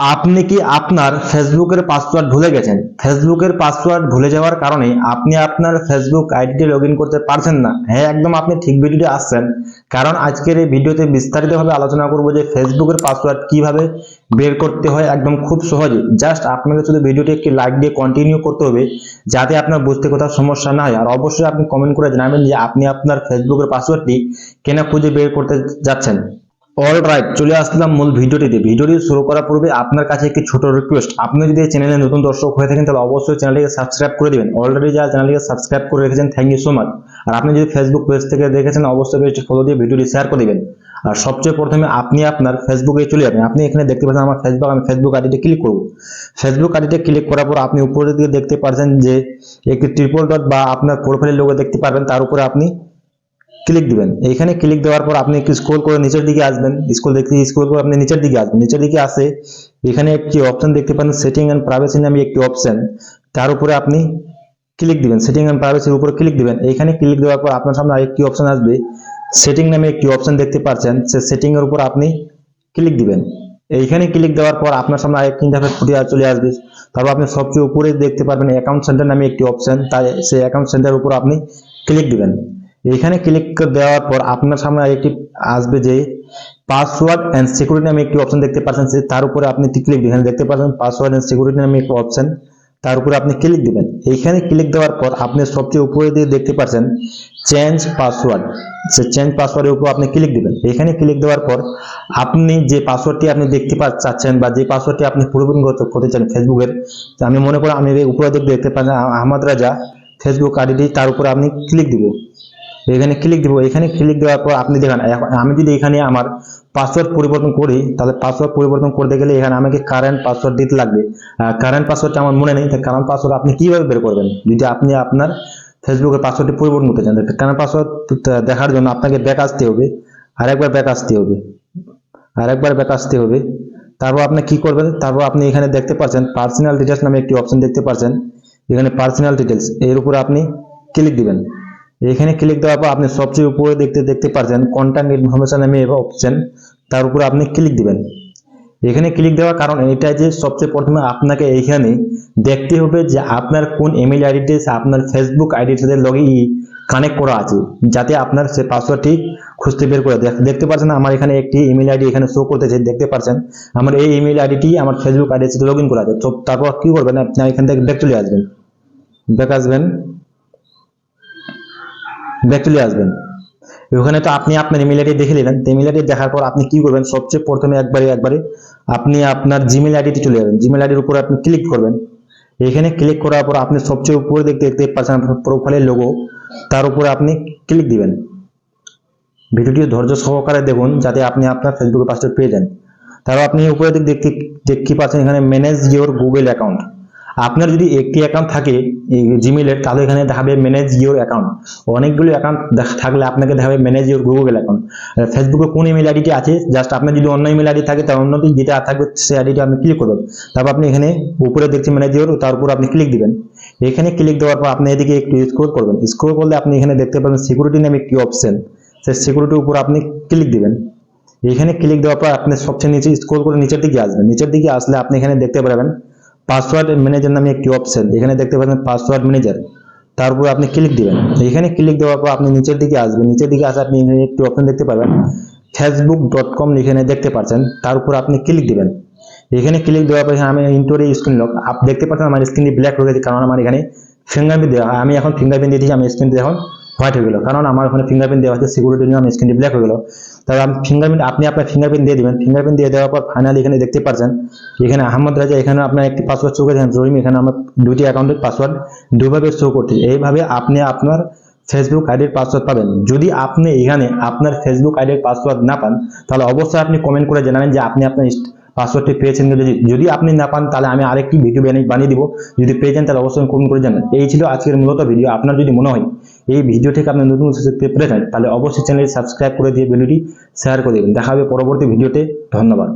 আপনি কি আপনার ফেসবুকের পাসওয়ার্ড ভুলে গেছেন? ফেসবুকের পাসওয়ার্ড ভুলে যাওয়ার কারণে আপনি আপনার ফেসবুক আইডিতে লগ করতে পারছেন না। হ্যাঁ একদম আপনি ঠিক ভিডিওতে আসছেন। কারণ আজকের এই ভিডিওতে বিস্তারিতভাবে আলোচনা করব যে ফেসবুকের পাসওয়ার্ড কীভাবে বের করতে হয় একদম খুব সহজে। জাস্ট আপনাকে শুধু ভিডিওটি একটি লাইক দিয়ে কন্টিনিউ করতে হবে, যাতে আপনার বুঝতে কোথাও সমস্যা না হয়। আর অবশ্যই আপনি কমেন্ট করে জানাবেন যে আপনি আপনার ফেসবুকের পাসওয়ার্ডটি কেন খুঁজে বের করতে যাচ্ছেন। অল রাইট চলে আসলাম মূল ভিডিওটিতে। ভিডিওটি শুরু করার পূর্বে আপনার কাছে একটি ছোট রিকোয়েস্ট আপনি যদি চ্যানেলে নতুন দর্শক হয়ে থাকেন, তাহলে অবশ্যই চ্যানেলটিকে সাবস্ক্রাইব করে দিবেন। অলরেডি যারা চ্যানেলটিকে সাবস্ক্রাইব করে রেখেছেন থ্যাংক ইউ সো মাচ আর আপনি যদি ফেসবুক পেজ থেকে দেখেছেন, অবশ্যই পেজটি ফলো দিয়ে ভিডিওটি শেয়ার করে দিবেন। আর সবচেয়ে প্রথমে আপনি আপনার ফেসবুকে চলে যাবেন। আপনি এখানে দেখতে পাচ্ছেন আমার ফেসবুক আমি ফেসবুক আইডিতে ক্লিক করব। ফেসবুক আইডিতে ক্লিক করার পর আপনি উপরের দিকে দেখতে পাচ্ছেন যে একটি ট্রিপল ডট বা আপনার প্রোফাইলের লোগো দেখতে পারবেন। তার উপরে আপনি ক্লিক দিবেন। এইখানে ক্লিক দেওয়ার পর আপনি স্ক্রল করে নিচের দিকে আসবেন। স্ক্রল দেখতে স্ক্রল করে আপনি নিচের দিকে আসবেন। নিচের দিকে আসে এখানে একটি অপশন দেখতে পান সেটিং এন্ড প্রাইভেসি নামে একটি অপশন তার উপরে আপনি ক্লিক দিবেন সেটিং এন্ড প্রাইভেসির উপরে ক্লিক দিবেন। এইখানে ক্লিক দেওয়ার পর আপনার সামনে আরেকটি অপশন আসবে। সেটিং নামে একটি অপশন দেখতে পাচ্ছেন। সে সেটিং এর উপর আপনি ক্লিক দিবেন। এইখানে ক্লিক দেওয়ার পর আপনার সামনে আরেকটি ইন্টারফেস ফুটে চলে আসবে। তারপর আপনি সবচেয়ে উপরে দেখতে পারবেন অ্যাকাউন্ট সেন্টার নামে একটি অপশন তাই সেই অ্যাকাউন্ট সেন্টার উপর আপনি ক্লিক দিবেন। এখানে ক্লিক দেওয়ার পর আপনার সামনে আরেকটি আসবে যে পাসওয়ার্ড এন্ড সিকিউরিটি নামে একটি অপশন দেখতে পাচ্ছেন তার উপরে আপনি ক্লিক এখানে দেখতে পাচ্ছেন পাসওয়ার্ড এন্ড সিকিউরিটি নামে একটি অপশন তার উপরে আপনি ক্লিক দিবেন। এইখানে ক্লিক দেওয়ার পর আপনি সবচেয়ে উপরে দিয়ে দেখতে পাচ্ছেন চেঞ্জ পাসওয়ার্ড সে চেঞ্জ পাসওয়ার্ডের উপর আপনি ক্লিক দিবেন। এখানে ক্লিক দেওয়ার পর আপনি যে পাসওয়ার্ডটি আপনি দেখতে চাচ্ছেন বা যে পাসওয়ার্ডটি আপনি পরিবর্তন করতে চান ফেসবুকের আমি মনে করি আমি উপরে দেখতে পাচ্ছেন আহ- আহমদ রাজা ফেসবুক আইডি তার উপরে আপনি ক্লিক দিব এখানে ক্লিক দিব, এখানে ক্লিক দেওয়ার পর আপনি দেখেন আমি যদি এখানে আমার পাসওয়ার্ড পরিবর্তন করি, তাহলে পাসওয়ার্ড পরিবর্তন করতে গেলে এখানে আমাকে কারেন্ট পাসওয়ার্ড দিতে লাগবে। কারেন্ট পাসওয়ার্ডটা আমার মনে নেই তাই কারেন্ট পাসওয়ার্ড আপনি কীভাবে বের করবেন? যদি আপনি আপনার ফেসবুকের পাসওয়ার্ডটি পরিবর্তন করতে চান কারেন্ট পাসওয়ার্ড দেখার জন্য আপনাকে ব্যাক আসতে হবে, আরেকবার ব্যাক আসতে হবে, আরেকবার ব্যাক আসতে হবে। তারপর আপনি কি করবেন? তারপর আপনি এখানে দেখতে পাচ্ছেন পার্সোনাল ডিটেলস নামে একটি অপশন দেখতে পাচ্ছেন। এখানে পার্সোনাল ডিটেলস এর উপরে আপনি ক্লিক দিবেন। এখানে ক্লিক দেওয়ার পর আপনি সবচেয়ে উপরে দেখতে দেখতে পাচ্ছেন কন্ট্যাক্ট ইনফরমেশন নামে অপশন তার উপরে আপনি ক্লিক দিবেন। এখানে ক্লিক দেওয়ার কারণ এটা যে সবচেয়ে প্রথমে আপনাকে এইখানে দেখতে হবে যে আপনার কোন ইমেল আইডিতে আপনার ফেসবুক আইডির সাথে লগে কানেক্ট করা আছে, যাতে আপনার সে পাসওয়ার্ডটি খুঁজতে বের করে দেখ- দেখতে পাচ্ছেন আমার এখানে একটি ইমেল আইডি এখানে শো করতেছে, দেখতে পাচ্ছেন আমার এই ইমেল আইডিটি আমার ফেসবুক আইডির সাথে লগ ইন করা আছে। তো তারপর কি করবেন? আপনি এখান থেকে ব্যাক চলে আসবেন। ব্যাক আসবেন। ব্যাক চলে আসবেন। ওখানে তো আপনি আপনার ইমেল আইডি দেখে নিলেন। ইমেল আইডি দেখার পর আপনি কি করবেন? সবচেয়ে প্রথমে একবারে একবারে আপনি আপনার জিমেল আইডিতে চলে যাবেন। জিমেল আইডির উপরে আপনি ক্লিক করবেন। এখানে ক্লিক করার পর আপনি সবচেয়ে উপরে দেখতে দেখতে পাচ্ছেন আপনার প্রোফাইলের লোগো তার উপরে আপনি ক্লিক দিবেন। ভিডিওটি ধৈর্য সহকারে দেখুন যাতে আপনি আপনার ফেসবুকের পাসওয়ার্ড পেয়ে যান। তারপর আপনি উপরে দিক দেখতে দেখতে পাচ্ছেন? এখানে ম্যানেজ ইওর গুগল অ্যাকাউন্ট আপনার যদি একটি অ্যাকাউন্ট থাকে জিমেলের তাহলে এখানে দেখাবে ম্যানেজ ইওর অ্যাকাউন্ট অনেকগুলো অ্যাকাউন্ট থাকলে আপনাকে দেখাবে ম্যানেজ ইওর গুগল অ্যাকাউন্ট ফেসবুকে কোন ইমেল আইডিটি আছে জাস্ট আপনার যদি অন্য ইমেল আইডি থাকে, তার অন্যটি যেটা থাকবে সেই আইডিটি আপনি ক্লিক করবেন। তারপর আপনি এখানে উপরে দেখছেন ম্যানেজ ইওর তার উপর আপনি ক্লিক দিবেন। এখানে ক্লিক দেওয়ার পর আপনি এদিকে একটু স্ক্রল করবেন। স্ক্রল করলে আপনি এখানে দেখতে পাবেন সিকিউরিটি নামে একটি অপশন সেই সিকিউরিটির উপর আপনি ক্লিক দিবেন। এখানে ক্লিক দেওয়ার পর আপনি সবচেয়ে নিচে স্ক্রল করে নিচের দিকে আসবেন। নিচের দিকে আসলে আপনি এখানে দেখতে পারবেন পাসওয়ার্ড ম্যানেজার নামে একটি অপশন এখানে দেখতে পাচ্ছেন পাসওয়ার্ড ম্যানেজার তার উপর আপনি ক্লিক দিবেন। এখানে ক্লিক দেওয়ার পর আপনি নিচের দিকে আসবেন। নিচের দিকে আসে আপনি এখানে একটি অপশন দেখতে পাবেন ফেসবুক ডট কম এখানে দেখতে পাচ্ছেন। তার উপর আপনি ক্লিক দিবেন। এখানে ক্লিক দেওয়ার পর আমি ইন্টোরে স্ক্রিন লক আপনি দেখতে পাচ্ছেন আমার স্ক্রিনটি ব্ল্যাক হয়ে গেছে, কারণ আমার এখানে ফিঙ্গারপ্রিন্ট দেওয়া আমি এখন ফিঙ্গারপ্রিন্ট দিয়ে দিয়েছি, আমি স্ক্রিনটি এখন হোয়াইট হয়ে গেল। কারণ আমার ওখানে ফিঙ্গারপ্রিন্ট দেওয়া হচ্ছে সিকিউরিটির জন্য আমার স্ক্রিনটি ব্ল্যাক হয়ে গেল। তাহলে আমি ফিঙ্গারপ্রিন্ট আপনি আপনার ফিঙ্গারপ্রিন্ট দিয়ে দিবেন। ফিঙ্গারপ্রিন্ট দিয়ে দেওয়ার পর ফাইনালি এখানে দেখতে পাচ্ছেন এখানে আহমদ রাজা, এখানে আপনার একটি পাসওয়ার্ড শো করেছেন, জরিম, এখানে আমার দুটি অ্যাকাউন্টের পাসওয়ার্ড দুভাবে শো করছে। এইভাবে আপনি আপনার ফেসবুক আইডির পাসওয়ার্ড পাবেন। যদি আপনি এখানে আপনার ফেসবুক আইডির পাসওয়ার্ড না পান, তাহলে অবশ্যই আপনি কমেন্ট করে জানাবেন যে আপনি আপনার পাসওয়ার্ডটি পেয়েছেন যদি আপনি না পান, তাহলে আমি আরেকটি ভিডিও বানিয়ে দিব। যদি পেয়ে যান তাহলে অবশ্যই কমেন্ট করে জানান এই ছিল আজকের মূলত ভিডিও আপনার যদি মনে হয় এই ভিডিও থেকে আপনি নতুন শিখতে পেরেছেন তাহলে অবশ্যই চ্যানেলটি সাবস্ক্রাইব করে দিয়ে ভিডিওটি শেয়ার করে দেবেন। দেখা হবে পরবর্তী ভিডিওতে ধন্যবাদ।